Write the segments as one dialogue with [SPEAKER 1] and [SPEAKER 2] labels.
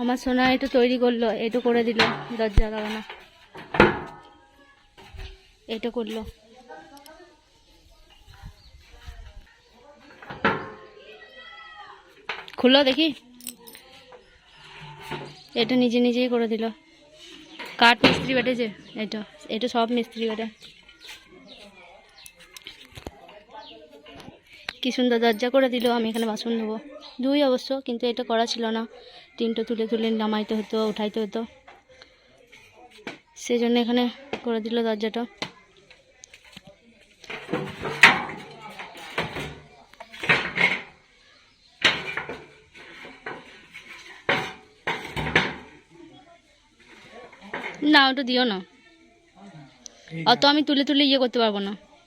[SPEAKER 1] আমার সোনা এটা তৈরি করল এটা করে দিল, দরজা লাগানো। এটা করল। খুললো দেখি। এটা নিজে নিজেই করে দিল। কাঠ মিস্ত্রি বেটেছে, এটা এটা সব মিস্ত্রি বেটে। কি সুন্দর দরজা করে দিল, আমি এখানে বাসন দেবো দুই অবশ্য, কিন্তু এটা করা ছিল না। তিনটে তুলে তুলে নামাইতে হতো, উঠাইতে হতো। সেই জন্য এখানে করে দিল দরজাটা। না, ওটা দিও না। অত আমি তুলে তুলে ইয়ে করতে পারব না।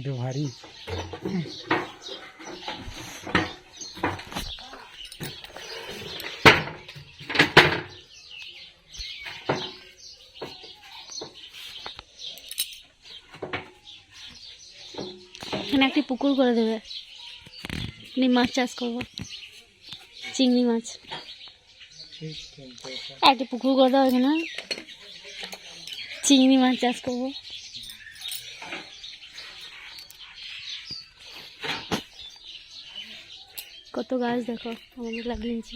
[SPEAKER 1] দেখি।
[SPEAKER 2] এটা ভারী
[SPEAKER 1] এখানে একটি পুকুর করে দেবে আমি মাছ চাষ করবো চিংড়ি মাছ
[SPEAKER 2] ঠিক কিন্তু এটা
[SPEAKER 1] একটি পুকুর করে দাও এখানে চিংড়ি মাছ চাষ করবো কত গাছ দেখো আমাদের লাগিয়েছি